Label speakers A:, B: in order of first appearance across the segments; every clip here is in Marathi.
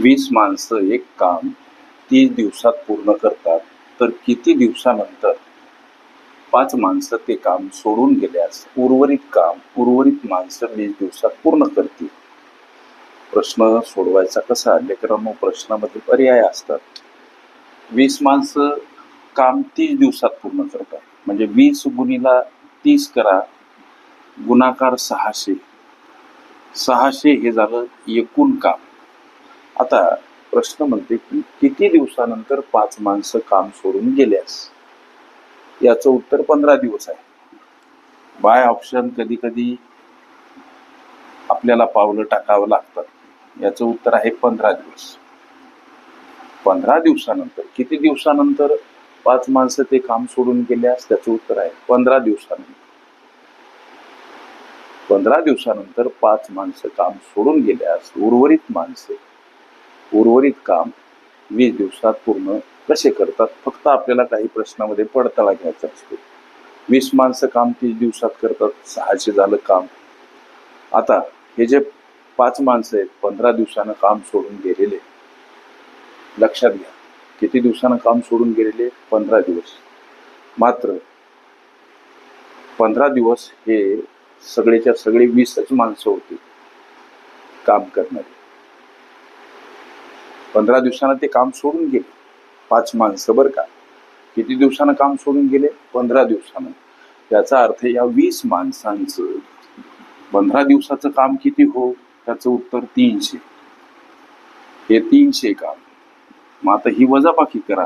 A: वीस माणसं एक काम तीस दिवसात पूर्ण करतात तर किती दिवसानंतर? पाच माणसं ते काम सोडून गेल्यास उर्वरित काम उर्वरित माणसं वीस दिवसात पूर्ण करतील. प्रश्न सोडवायचा कसा? लेकरांनो प्रश्नामध्ये पर्याय असतात. वीस माणसं काम तीस दिवसात पूर्ण करतात. म्हणजे वीस गुणीला तीस करा गुणाकार सहाशे. सहाशे हे झालं एकूण काम. आता प्रश्न म्हणते की किती दिवसानंतर पाच माणसं काम सोडून गेल्यास? याचं उत्तर पंधरा दिवस आहे. बाय ऑप्शन कधी कधी आपल्याला पावलं टाकावं लागतात. याचं उत्तर आहे पंधरा दिवस. पंधरा दिवसानंतर किती दिवसानंतर पाच माणसं ते काम सोडून गेल्यास? त्याचं उत्तर आहे पंधरा दिवसानंतर. पंधरा दिवसानंतर पाच माणसं काम सोडून गेल्यास उर्वरित माणसे उर्वरित काम वीस दिवसात पूर्ण कसे करतात? फक्त आपल्याला काही प्रश्नामध्ये पडताळा घ्यायचा असतो. वीस माणसं काम तीस दिवसात करतात सहाशे झालं काम. आता हे जे पाच माणसं आहेत पंधरा दिवसानं काम सोडून गेलेले लक्षात घ्या किती दिवसानं काम सोडून गेलेले पंधरा दिवस. मात्र पंधरा दिवस हे सगळेच्या सगळे वीसच माणसं होती काम करणारी. पंधरा दिवसानं ते काम सोडून गेले. पाच माणसं बरं का. किती दिवसानं काम सोडून गेले? पंधरा दिवसानं. याचा अर्थ या वीस माणसांचं पंधरा दिवसाचं काम किती हो? त्याचं उत्तर तीनशे. हे तीनशे काम. मग आता ही वजाबाकी करा.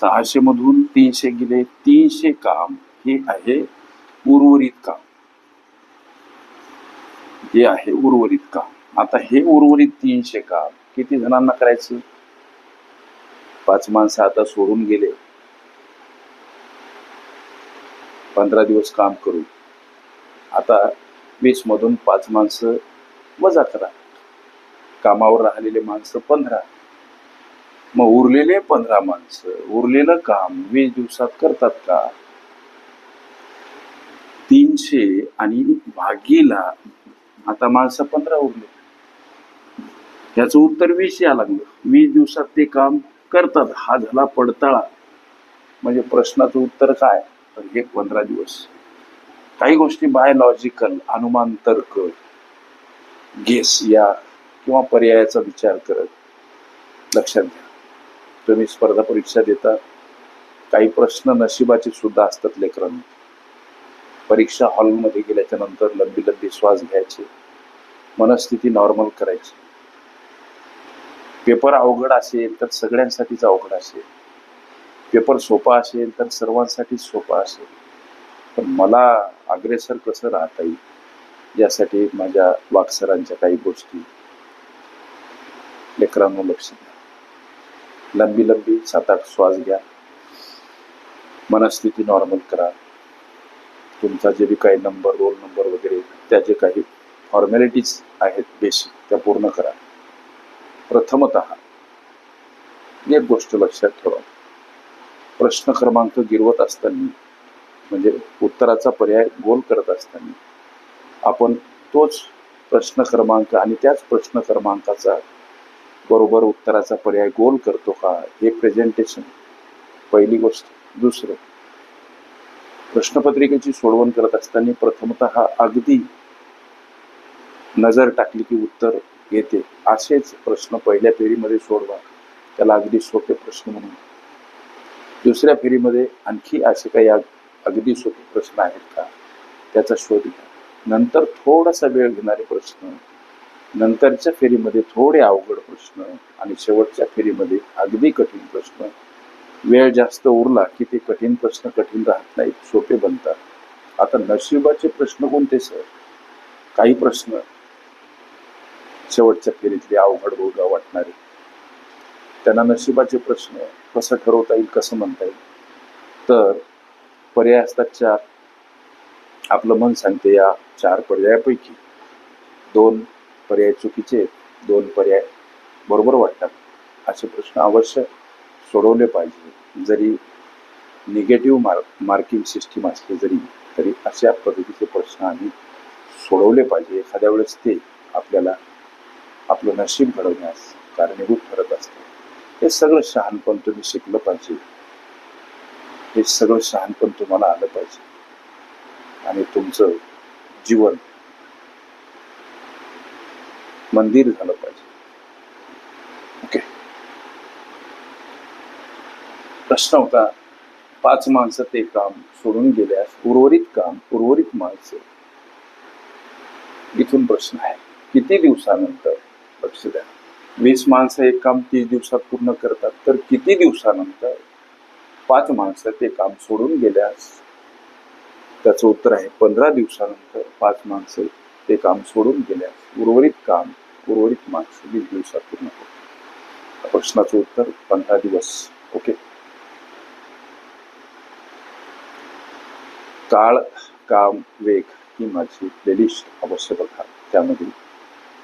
A: सहाशे मधून तीनशे गेले. तीनशे काम हे आहे उर्वरित काम. हे आहे उर्वरित काम. आता हे उर्वरित तीनशे काम किती जणांना करायचं? पाच माणसं आता सोडून गेले. पंधरा दिवस काम करू. आता वीस मधून पाच माणसं वजा करा. कामावर राहिलेले माणसं पंधरा. मग उरलेले पंधरा माणसं उरलेलं काम वीस दिवसात करतात का? तीनशे आणि भागीला आता माणसं पंधरा उरले. याचं उत्तर वीस या लागलं. वीस दिवसात ते काम करतात. हा झाला पडताळा. म्हणजे प्रश्नाचं उत्तर काय? तर हे पंधरा दिवस. काही गोष्टी बायोलॉजिकल अनुमान तर्क गेस या किंवा पर्यायाचा विचार करत लक्षात घ्या. तुम्ही स्पर्धा परीक्षा देता काही प्रश्न नशिबाचे सुद्धा असतात लेकरांना. परीक्षा हॉलमध्ये गेल्याच्यानंतर लंबी लंबी श्वास घ्यायचे. मनस्थिती नॉर्मल करायची. पेपर अवघड असेल तर सगळ्यांसाठीच अवघड असेल. पेपर सोपा असेल तर सर्वांसाठीच सोपा असेल. पण मला अग्रेसर कसं राहता येईल? यासाठी माझ्या वाक्सरांच्या काही गोष्टी. लेकरांनो लक्ष द्या. लंबी लंबी सात आठ श्वास घ्या. मनस्थिती नॉर्मल करा. तुमचा जे बी काही नंबर रोल नंबर वगैरे त्या जे काही फॉर्मॅलिटीज आहेत बेसिक त्या पूर्ण करा. प्रथमत एक गोष्ट लक्षात ठेवा. प्रश्न क्रमांक गिरवत असताना म्हणजे उत्तराचा पर्याय गोल करत असताना आपण तोच प्रश्न क्रमांक आणि त्याच प्रश्न क्रमांकाचा बरोबर उत्तराचा पर्याय गोल करतो का हे प्रेझेंटेशन पहिली गोष्ट. दुसरं प्रश्नपत्रिकेची सोडवण करत असताना प्रथमत अगदी नजर टाकली की उत्तर येते. असेच प्रश्न पहिल्या फेरीमध्ये सोडवा. त्याला अगदी सोपे प्रश्न म्हणून. दुसऱ्या फेरीमध्ये आणखी असे काही अगदी सोपे प्रश्न आहेत का? त्याचा शोध घ्या. नंतर थोडासा वेळ घेणारे प्रश्न. नंतरच्या फेरीमध्ये थोडे अवघड प्रश्न आणि शेवटच्या फेरीमध्ये अगदी कठीण प्रश्न. वेळ जास्त उरला की ते कठीण प्रश्न कठीण राहत नाहीत सोपे बनतात. आता नशिबाचे प्रश्न कोणते सर? काही प्रश्न शेवटच्या फेरीतले अवघड बोगा वाटणारे. त्यांना नशिबाचे प्रश्न कसं ठरवता येईल कसं म्हणता येईल? तर पर्याय असतात चार. आपलं मन सांगते या चार पर्यायापैकी. दोन पर्याय चुकीचे आहेत दोन पर्याय बरोबर वाटतात. असे प्रश्न अवश्य सोडवले पाहिजे. जरी निगेटिव्ह मार्क मार्किंग सिस्टीम असली जरी तरी अशा पद्धतीचे प्रश्न आम्ही सोडवले पाहिजे. एखाद्या वेळेस ते आपल्याला आपलं नशीब घडवण्यास कारणीभूत ठरत असते. हे सगळं शहाणपण तुम्ही शिकलं पाहिजे. हे सगळं शहाणपण तुम्हाला आलं पाहिजे. आणि तुमचं जीवन मंदिर झालं पाहिजे. ओके? प्रश्न होता पाच माणसं ते काम सोडून गेल्यास उर्वरित काम उर्वरित माणसं. इथून प्रश्न आहे किती दिवसानंतर लक्ष द्या. वीस माणसं एक काम तीस दिवसात पूर्ण करतात तर किती दिवसानंतर पाच माणसं ते काम सोडून गेल्यास त्याचं उत्तर आहे पंधरा दिवसानंतर पाच माणसं ते काम सोडून गेल्यास उर्वरित काम उर्वरित माणसं वीस दिवसात पूर्ण करतात प्रश्नाचं उत्तर पंधरा दिवस ओके? काळ काम वेग ही माझी प्लेलिस्ट अवश्य बघा त्यामध्ये